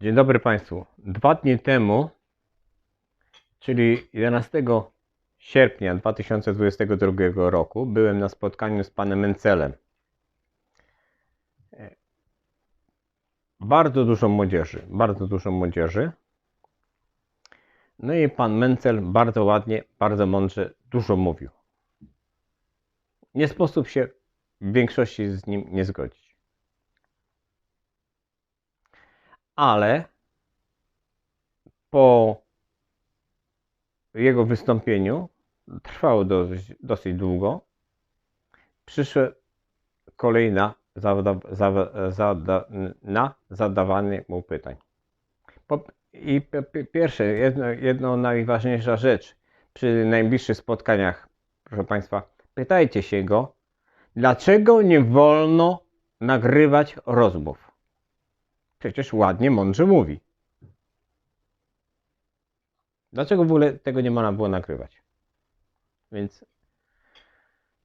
Dzień dobry Państwu. Dwa dni temu, czyli 11 sierpnia 2022 roku, byłem na spotkaniu z panem Mencelem. Bardzo dużo młodzieży, bardzo dużo młodzieży. No i pan Mencel bardzo ładnie, bardzo mądrze, dużo mówił. Nie sposób się w większości z nim nie zgodzić. Ale po jego wystąpieniu, trwało dosyć, dosyć długo, przyszła kolejna zada, zada, zada, na zadawanie mu pytań. Po, I p- p- pierwsze, jedno, jedno najważniejsza rzecz przy najbliższych spotkaniach, proszę Państwa, pytajcie się go, dlaczego nie wolno nagrywać rozmów. Przecież ładnie, mądrze mówi. Dlaczego w ogóle tego nie można było nagrywać? Więc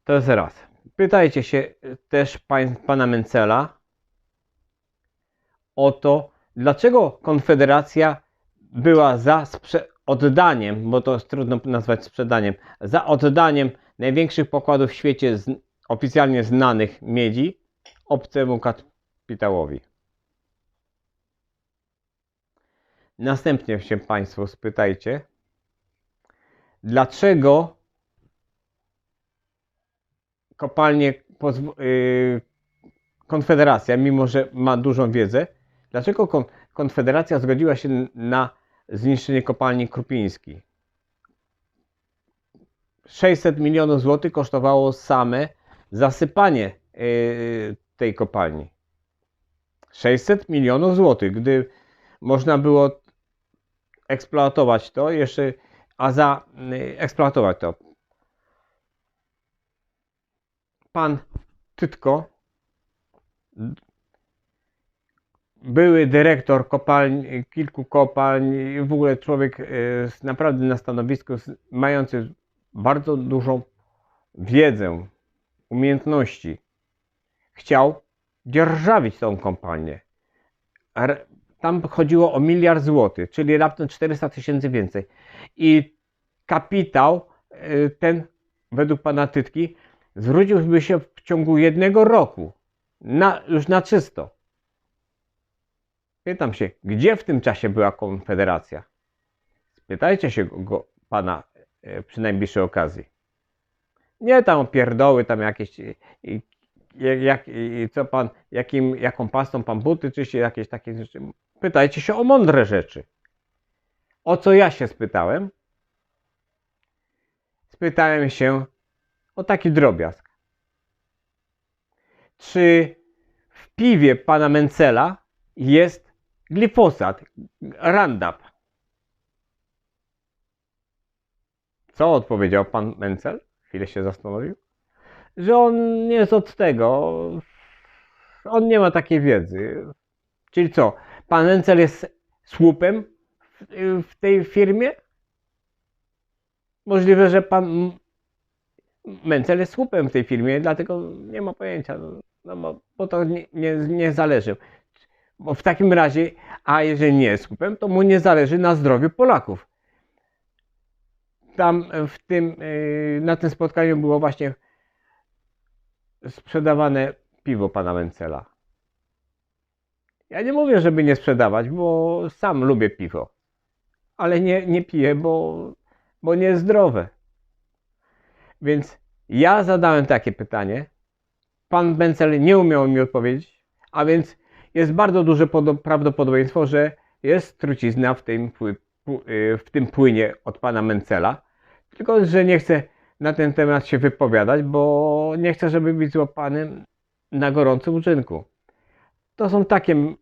to jest raz. Pytajcie się też pań, pana Mencela o to, dlaczego Konfederacja była za oddaniem, bo to jest trudno nazwać sprzedaniem, za oddaniem największych pokładów w świecie z, oficjalnie znanych miedzi obcemu kapitałowi. Następnie się Państwo spytajcie, dlaczego kopalnie yy, Konfederacja, mimo że ma dużą wiedzę, dlaczego kon- Konfederacja zgodziła się na zniszczenie kopalni Krupiński? 600 milionów złotych kosztowało same zasypanie yy, tej kopalni. 600 milionów złotych, gdy można było eksploatować to jeszcze, a za y, eksploatować to. Pan Tytko, były dyrektor kopalni, kilku kopalń, w ogóle człowiek y, naprawdę na stanowisku, mający bardzo dużą wiedzę, umiejętności, chciał dzierżawić tą kompanię. Tam chodziło o miliard złotych, czyli raptem 400 tysięcy więcej. I kapitał y, ten, według pana Tytki, zwróciłby się w ciągu jednego roku, na, już na czysto. Pytam się, gdzie w tym czasie była Konfederacja? Spytajcie się go, go pana y, przy najbliższej okazji. Nie tam pierdoły, tam jakieś y, jak, i co pan, jakim, jaką pastą pan buty czyści, jakieś takie rzeczy. Pytajcie się o mądre rzeczy. O co ja się spytałem? Spytałem się o taki drobiazg. Czy w piwie pana Mencela jest glifosat, Roundup? Co odpowiedział pan Mencel? Chwilę się zastanowił że on nie jest od tego. On nie ma takiej wiedzy. Czyli co? Pan Encel jest słupem w, w tej firmie? Możliwe, że pan Mencel jest słupem w tej firmie, dlatego nie ma pojęcia. No, bo, bo to nie, nie, nie zależy. Bo w takim razie, a jeżeli nie jest słupem, to mu nie zależy na zdrowiu Polaków. Tam w tym, yy, na tym spotkaniu było właśnie sprzedawane piwo pana Mencela. Ja nie mówię, żeby nie sprzedawać, bo sam lubię piwo. Ale nie, nie piję, bo, bo nie jest zdrowe. Więc ja zadałem takie pytanie. Pan Mencel nie umiał mi odpowiedzieć, a więc jest bardzo duże podo- prawdopodobieństwo, że jest trucizna w tym, y, w tym płynie od pana Mencela. Tylko, że nie chcę na ten temat się wypowiadać, bo nie chcę, żeby być złapany na gorącym uczynku. To są takie,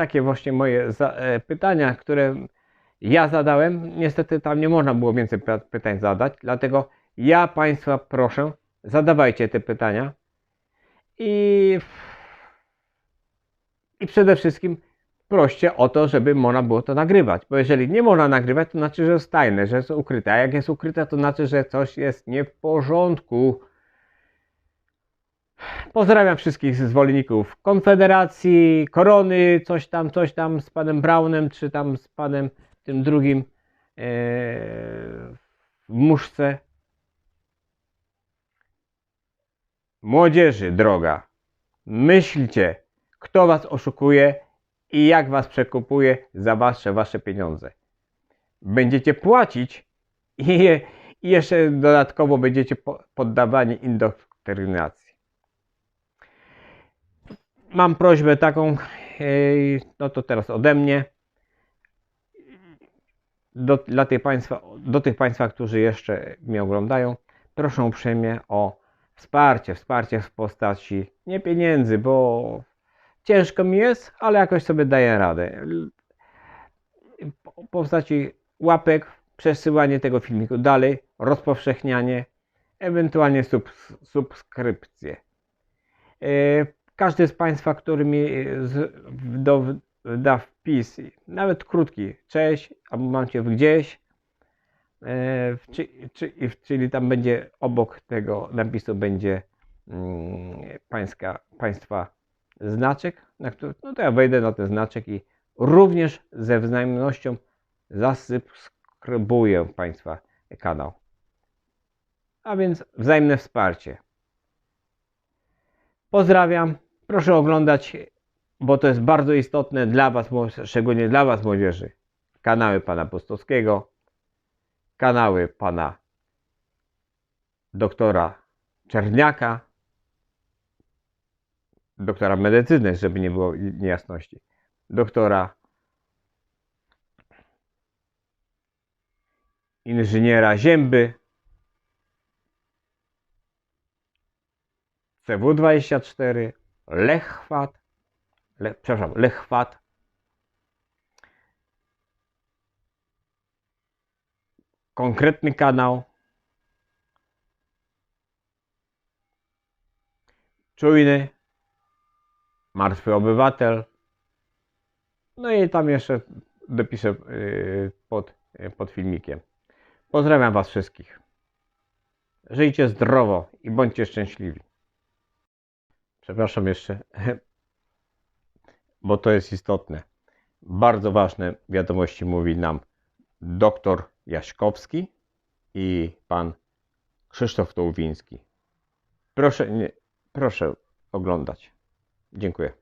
takie właśnie moje e, pytania, które ja zadałem. Niestety tam nie można było więcej py- pytań zadać, dlatego ja Państwa proszę, zadawajcie te pytania i, i przede wszystkim proście o to, żeby można było to nagrywać. Bo jeżeli nie można nagrywać, to znaczy, że jest tajne, że jest ukryte. A jak jest ukryte, to znaczy, że coś jest nie w porządku. Pozdrawiam wszystkich zwolenników Konfederacji, Korony, coś tam, coś tam z panem Brownem, czy tam z panem tym drugim e, w muszce. Młodzieży droga, myślcie, kto was oszukuje i jak was przekupuje za wasze, wasze pieniądze. Będziecie płacić i, i jeszcze dodatkowo będziecie po- poddawani indoktrynacji. Mam prośbę taką, no to teraz ode mnie. Do, dla tych państwa, do tych Państwa, którzy jeszcze mnie oglądają, proszę uprzejmie o wsparcie, wsparcie w postaci nie pieniędzy, bo ciężko mi jest, ale jakoś sobie daję radę. W postaci łapek, przesyłanie tego filmiku dalej, rozpowszechnianie, ewentualnie subs- subskrypcje. E, Każdy z Państwa, który mi e, z, do, da wpis, nawet krótki, cześć, albo mam Cię gdzieś, e, czy, czy, czyli tam będzie obok tego napisu będzie mm, pańska, Państwa znaczek, na który, no to ja wejdę na ten znaczek i również ze wzajemnością zasubskrybuję Państwa kanał. A więc wzajemne wsparcie. Pozdrawiam. Proszę oglądać, bo to jest bardzo istotne dla Was, szczególnie dla Was młodzieży. Kanały pana Pustowskiego, kanały pana doktora Czerniaka, doktora medycyny, żeby nie było niejasności, doktora inżyniera Zięby, CW24, Lechwat, Le, przepraszam, Lechwat, konkretny kanał, czujny, martwy obywatel, no i tam jeszcze dopiszę yy, pod, yy, pod filmikiem. Pozdrawiam Was wszystkich. Żyjcie zdrowo i bądźcie szczęśliwi. Przepraszam jeszcze, bo to jest istotne. Bardzo ważne wiadomości mówi nam doktor Jaśkowski i pan Krzysztof Tołwiński. Proszę, nie, proszę oglądać. Dziękuję.